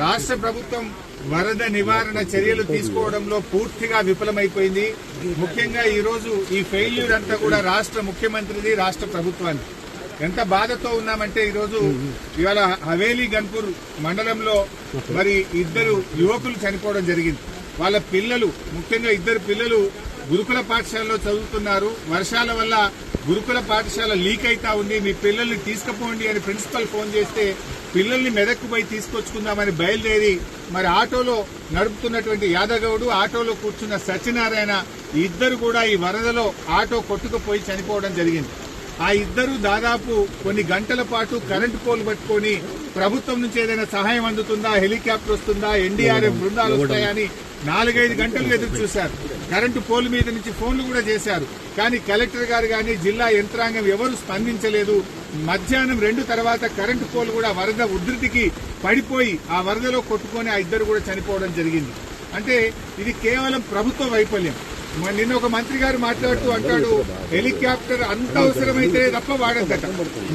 రాష్ట్ర ప్రభుత్వం వరద నివారణ చర్యలు తీసుకోవడంలో పూర్తిగా విఫలమైపోయింది. ముఖ్యంగా ఈ రోజు ఈ ఫెయిల్యూర్ అంతా కూడా రాష్ట్ర ముఖ్యమంత్రిది రాష్ట్ర ప్రభుత్వాన్ని ఎంత బాధతో ఉన్నామంటే ఈరోజు ఇవాళ హవేలీ గన్పూర్ మండలంలో మరి ఇద్దరు యువకులు చనిపోవడం జరిగింది. వాళ్ళ పిల్లలు ముఖ్యంగా ఇద్దరు పిల్లలు గురుకుల పాఠశాలలో చదువుతున్నారు. వర్షాల వల్ల గురుకుల పాఠశాల లీక్ అయితా ఉంది. మీ పిల్లల్ని తీసుకుపోండి అని ప్రిన్సిపల్ ఫోన్ చేస్తే పిల్లల్ని మెదక్కు పోయి తీసుకొచ్చుకుందామని బయలుదేరి మరి ఆటోలో నడుపుతున్నటువంటి యాదగౌడు ఆటోలో కూర్చున్న సత్యనారాయణ ఇద్దరు కూడా ఈ వరదలో ఆటో కొట్టుకుపోయి చనిపోవడం జరిగింది. ఆ ఇద్దరు దాదాపు కొన్ని గంటల పాటు కరెంటు పోల్ పట్టుకొని ప్రభుత్వం నుంచి ఏదైనా సహాయం అందుతుందా? హెలికాప్టర్ వస్తుందా? ఎన్డీఆర్ఎఫ్ బృందాలు వస్తాయని నాలుగైదు గంటలు ఎదురు చూశారు. కరెంటు పోల్ మీద నుంచి ఫోన్లు కూడా చేశారు. కానీ కలెక్టర్ గారు కానీ జిల్లా యంత్రాంగం ఎవరు స్పందించలేదు. మధ్యాహ్నం రెండు తర్వాత కరెంటు పోల్ కూడా వరద ఉధృతికి పడిపోయి ఆ వరదలో కొట్టుకొని ఆ ఇద్దరు కూడా చనిపోవడం జరిగింది. అంటే ఇది కేవలం ప్రభుత్వ వైఫల్యం. నిన్న ఒక మంత్రి గారు మాట్లాడుతూ అంటాడు హెలికాప్టర్ అంత అవసరమైతే తప్ప వాడద్దట.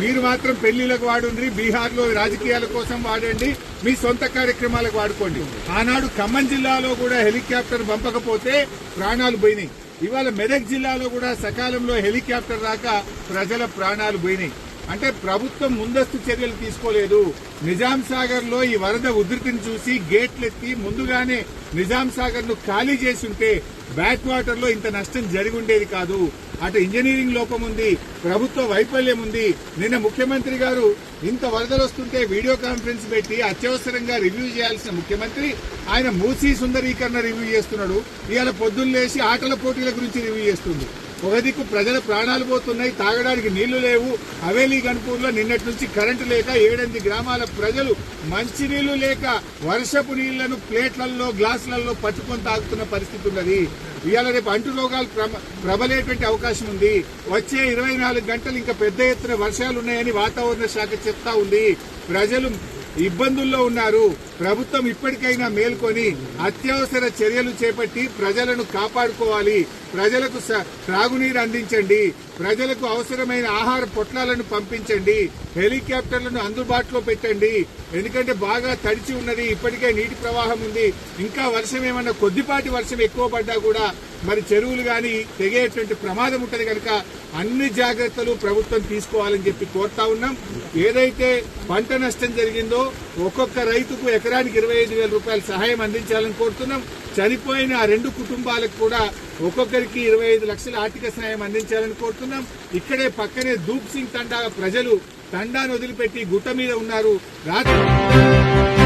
మీరు మాత్రం పెళ్ళిలకు వాడుండ్రి బీహార్లో రాజకీయాల కోసం వాడండి మీ సొంత కార్యక్రమాలకు వాడుకోండి. ఆనాడు ఖమ్మం జిల్లాలో కూడా హెలికాప్టర్ పంపకపోతే ప్రాణాలు పోయినాయి. ఇవాళ మెదక్ జిల్లాలో కూడా సకాలంలో హెలికాప్టర్ రాక ప్రజల ప్రాణాలు పోయినాయి. అంటే ప్రభుత్వం ముందస్తు చర్యలు తీసుకోలేదు. నిజాం సాగర్లో ఈ వరద ఉధృతిని చూసి గేట్లెత్తి ముందుగానే నిజాం సాగర్ను ఖాళీ చేసి ఉంటే బ్యాక్ వాటర్లో ఇంత నష్టం జరిగి ఉండేది కాదు. అటు ఇంజనీరింగ్ లోపం ఉంది ప్రభుత్వ వైఫల్యం ఉంది. నిన్న ముఖ్యమంత్రి గారు ఇంత వరదలు వస్తుంటే వీడియో కాన్ఫరెన్స్ పెట్టి అత్యవసరంగా రివ్యూ చేయాల్సిన ముఖ్యమంత్రి ఆయన మూసీ సుందరీకరణ రివ్యూ చేస్తున్నాడు. ఇవాళ పొద్దున్న లేచి ఆటల పోటీల గురించి రివ్యూ చేస్తుంది ఒకదిక్కు ప్రజల ప్రాణాలు పోతున్నాయి తాగడానికి నీళ్ళు లేవు. హవేలీ గన్పూర్లో నిన్నటి నుంచి కరెంటు లేక ఏడెనిమిది గ్రామాల ప్రజలు మంచినీళ్ళు లేక వర్షపు నీళ్ళను ప్లేట్లలో గ్లాసులలో పట్టుకొని తాగుతున్న పరిస్థితి ఉన్నది. ఇవాళ రేపు అంటు రోగాలు ప్రమ- ప్రబలేటువంటి అవకాశం ఉంది. వచ్చే ఇరవై నాలుగు గంటలు ఇంకా పెద్ద ఎత్తున వర్షాలు ఉన్నాయని వాతావరణ శాఖ చెప్తా ఉంది. ప్రజలు ఇబ్బందుల్లో ఉన్నారు. ప్రభుత్వం ఇప్పటికైనా మేల్కొని అత్యవసర చర్యలు చేపట్టి ప్రజలను కాపాడుకోవాలి. ప్రజలకు త్రాగునీరు అందించండి. ప్రజలకు అవసరమైన ఆహార పొట్లాలను పంపించండి. హెలికాప్టర్లను అందుబాటులో పెట్టండి. ఎందుకంటే బాగా తడిచి ఉన్నది. ఇప్పటికే నీటి ప్రవాహం ఉంది. ఇంకా వర్షం ఏమన్నా కొద్దిపాటి వర్షం ఎక్కువ పడ్డా కూడా మరి చెరువులు గాని తెగేటువంటి ప్రమాదం ఉంటది కనుక అన్ని జాగ్రత్తలు ప్రభుత్వం తీసుకోవాలని చెప్పి కోరుతా ఉన్నాం. ఏదైతే పంట నష్టం జరిగిందో ఒక్కొక్క రైతుకు ఎకరానికి ఇరవై ఐదు వేల రూపాయల సహాయం అందించాలని కోరుతున్నాం. చనిపోయిన ఆ రెండు కుటుంబాలకు కూడా ఒక్కొక్కరికి ఇరవై ఐదు లక్షల ఆర్థిక సహాయం అందించాలని కోరుతున్నాం. ఇక్కడే పక్కనే దూప్ సింగ్ తండా ప్రజలు తండాను వదిలిపెట్టి గుట్ట మీద ఉన్నారు. రాత్రి